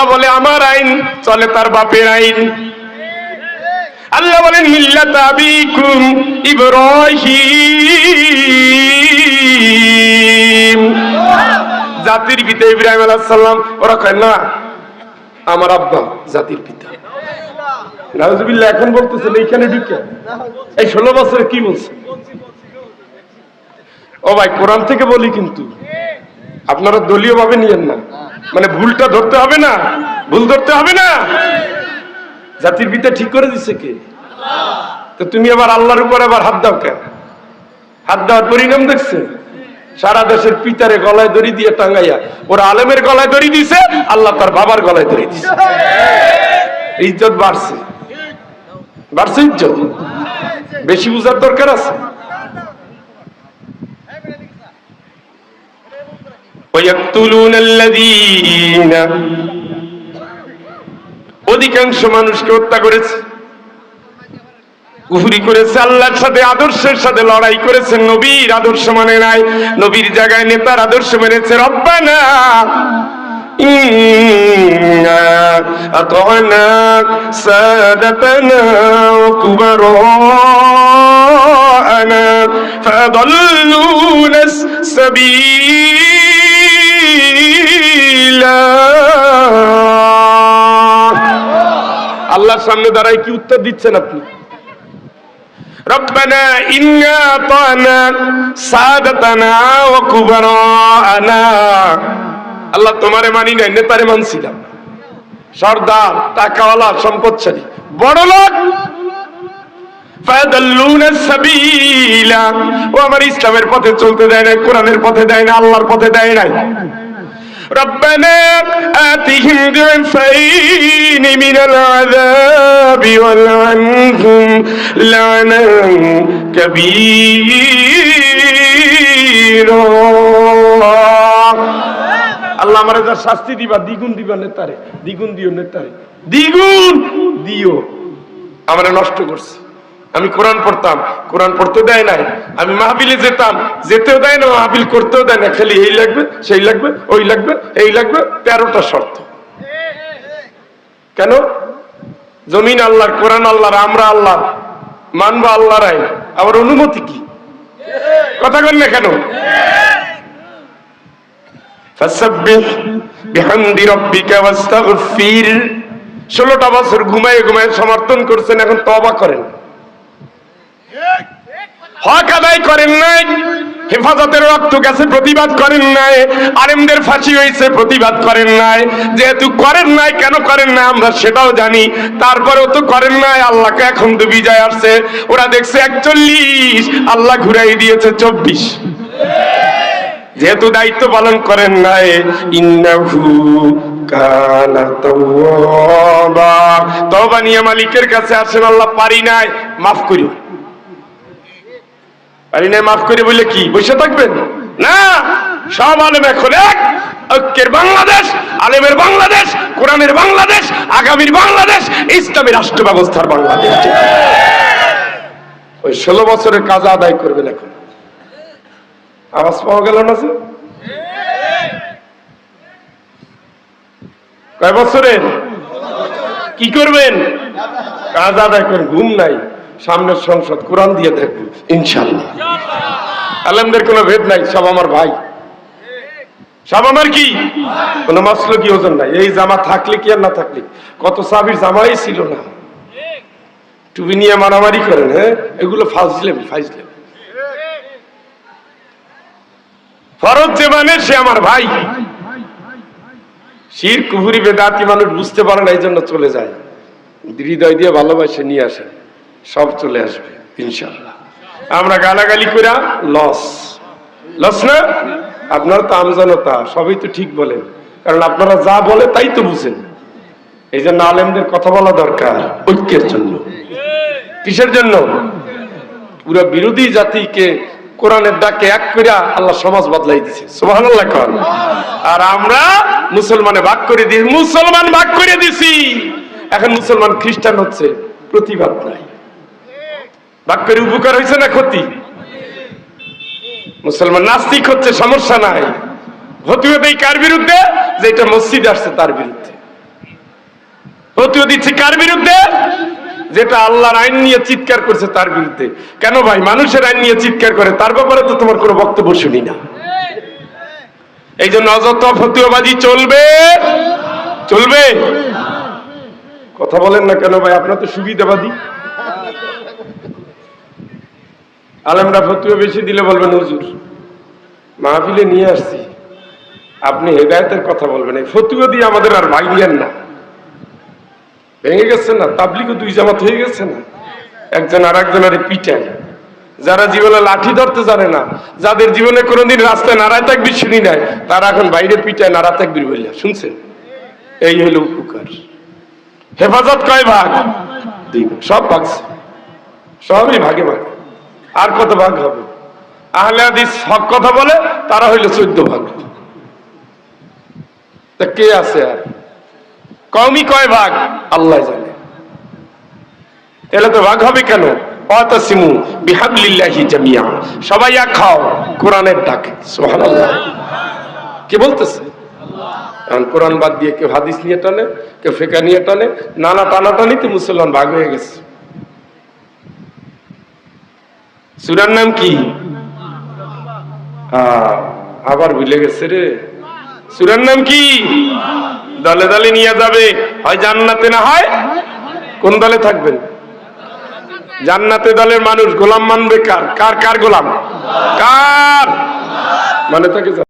আল্লাহ বলে, আমার আইন, চলে তার বাপের আইন। আল্লাহ বলেন জাতির পিতা ইব্রাহিম আলাইহিস সালাম, ওরা কয়, না, আমার আব্বা জাতির পিতা। নাউজুবিল্লাহ, এখন বলতেছেন, এইখানে ঢুকে। এই ষোলো বছরে কি বলছে? ও ভাই, কোরআন থেকে বলি কিন্তু, আপনারা দলীয় ভাবে নিয়েন না। মানে ভুলটা ধরতে হবে না। ভুল ধরতে হবে না। জাতির পিতা ঠিক করে দিছে কে? তো তুমি আবার আল্লাহর উপর আবার হাত দাও কেন? হাত দেওয়ার পরিণাম দেখছে? সারা দেশের পিতারে গলায় দড়ি দিয়ে টাঙ্গাইয়া ওরা আলেমের গলায় দড়ি দিছে, আল্লাহ তার বাবার গলায় দড়ি দিছে। ইজ্জত বাড়ছে। বাড়ছে ইজ্জত। বেশি বুঝার দরকার আছে? ويقتلون الذين অধিকাংশ মানুষকে হত্যা করেছে কুফরি করেছে আল্লাহর সাথে আদর্শের সাথে লড়াই করেছে নবীর আদর্শ মানে নাই নবীর জায়গায় নেতার আদর্শ মেনেছে রব্বানা إنا أطعنا سادتنا وكبراءنا فأضلونا السبيلا আল্লাহর সামনে দাঁড়াই কি উত্তর দিচ্ছেন আপনি ربنا إنا أطعنا سادتنا وكبراءنا আল্লাহ তোমারে মানি নাই নেতারে মানছিলাম সর্দার টাকাওয়ালা সম্পদশালী বড় লোক ফায়াদাল্লুনা সাবিলা ও আমার ইসলামের পথে চলতে দেয় না কোরআনের পথে দেয় না আল্লাহর পথে দেয় নাই ربنا آتهم ضعفين من العذاب والعنهم لعنا كبيرا আল্লাহ আমার যা শাস্তি দিবা দ্বিগুণ দিবা নেতারে দ্বিগুণ দিও নেতারে দ্বিগুণ দিও আমরা নষ্ট করছি আমি কোরআন পড়তাম, কোরআন পড়তে দেয় নাই। আমি মাহবিলে যেতাম, যেতেও দেয় না মাহবিল করতেও দেয় না। খালি এই লাগবে, সেই লাগবে, ওই লাগবে, এই লাগবে, তেরোটা শর্ত। কেন? জমিন আল্লাহর, কোরআন আল্লাহর, আমরা আল্লাহর, মানবো আল্লাহর আইন। আবার অনুমতি কি? কথা কন না কেন? 16টা বছর ঘুমায় ঘুমায় সমর্থন করছেন, এখন তবা করেন। হক আদায় করেন নাই, হেফাজতের রক্ত গেছে, প্রতিবাদ করেন নাই, আলেমদের ফাঁসি হয়েছে, প্রতিবাদ করেন নাই। যেহেতু করেন নাই, কেন করেন না আমরা সেটাও জানি। তারপরেও তো করেন নাই, আল্লাহকে এখন তো বিজয় আসছে। ওরা দেখছে একচল্লিশ, আল্লাহ ঘুরাই দিয়েছে চব্বিশ। যেহেতু দায়িত্ব পালন করেন নাই তওবা নিয়ে মালিকের কাছে আসেন, আল্লাহ পারি নাই, মাফ করি পারি নাই মাফ করে বলে কি? বসে থাকবেন? না? সব আলেম এখন এক। ঐক্যের বাংলাদেশ, আলেমের বাংলাদেশ, কোরআনের বাংলাদেশ, আগামীর বাংলাদেশ, ইসলামী রাষ্ট্র ব্যবস্থার বাংলাদেশ। ওই ষোলো বছরের কাজ আদায় করবেন এখন। আওয়াজ পাওয়া গেল না কয় বছরের? কি করবেন? কাজ আদায় করেন, ঘুম নাই। সামনের সংসদ কোরআন দিয়ে দেখবেন ইনশাল্লাহ আলমদের কোনো ভেদ নাই, সব আমার ভাই। সব আমার কি? কোন মাসলো কি ওজন নাই। এই জামা থাকলে কি আর না থাকলে? কত সাবির জামাই ছিল না। টুপি নিয়ে মারামারি করেন হ্যাঁ? এগুলো ফাজলেম ফাজলেম। ফরজ যে মানে সে আমার ভাই। শির কুহুরি বেদাতি মানুষ বুঝতে পারে না এই জন্য চলে যায়। হৃদয় দিয়ে ভালোবাসে, নিয়ে আসে। সব চলে আসবে ইনশাল্লাহ আমরা গালাগালি করা লস লস না? আপনার তো আমজনতা, সবই তো ঠিক বলেন। কারণ আপনারা যা বলে তাই তো বুঝেন। এই জন্য আলেমদের কথা বলা দরকার, ঐক্যের জন্য। কিসের জন্য? পুরো বিরোধী জাতিকে কোরআনের ডাকে এক করিয়া আল্লাহ সমাজ বদলাই দিছে। সুবাহ আর আমরা মুসলমানে ভাগ করে দিই মুসলমান ভাগ করে দিছি এখন মুসলমান খ্রিস্টান হচ্ছে, প্রতিবাদ নাই। করে উপকার হয়েছে না ক্ষতি? মুসলমান নাস্তিক হচ্ছে, সমস্যা নাই। হতে হতেই কার বিরুদ্ধে? যেটা মসজিদ আসছে তার বিরুদ্ধে। ফতুয়া দিচ্ছে কার বিরুদ্ধে? যেটা আল্লাহর আইন নিয়ে চিৎকার করছে তার বিরুদ্ধে। কেন ভাই? মানুষের আইন নিয়ে চিৎকার করে, তার ব্যাপারে তো তোমার কোনো বক্তব্য শুনি না। এই জন্য অযথা ফতুয়াবাজি চলবে। চলবে? কথা বলেন না কেন ভাই? আপনার তো সুবিধাবাদী। আলেমরা ফতুয়া বেশি দিলে বলবেন হুজুর। মাহফিলে নিয়ে আসছি। আপনি হেদায়তের কথা বলবেন। এই ফতুয়া দিয়ে আমাদের আর ভাঙিয়েন না। ভেঙে গেছে না? তাবলিগও দুই জামাত হয়ে গেছে না? একজন আর একজনের পিটায়। যারা জীবনে লাঠি ধরতে জানে না, যাদের জীবনে কোনোদিন রাস্তায় নারায় তাকবির শুনি নাই, তারা এখন বাইরে পিটায় নারা তাকবির বললা শুনছেন? এই হলো উপকার। হেফাজত কয় ভাগ। সব ভাগছে সবই ভাগে ভাগে। আর কত ভাগ হবে? আহলে হাদিস হক কথা বলে, তারা হইল চোদ্দ ভাগ। তা কে আছে আর? কমই কয় ভাগ? আল্লাহ জানে। তাহলে তো ভাগ হবে কেন? অতাসিমু বিহাবলিল্লাহি জামিয়া সবাই এক খাও কোরআনের ডাকে। সুবহানাল্লাহ। কে বলতেছে? এখন কোরআন বাদ দিয়ে কেউ হাদিস নিয়ে টানে, কেউ ফেকা নিয়ে টানে, নানা টানাটানিতে মুসলমান ভাগ হয়ে গেছে। সুরার নাম কি? আবার ভুলে গেছে রে। সুরার নাম কি? দলে দলে নিয়ে যাবে। হয় জান্নাতে না হয়? কোন দলে থাকবেন? জান্নাতে দলের মানুষ গোলাম মানবে কার? কার? কার গোলাম? কার? মানে তাকে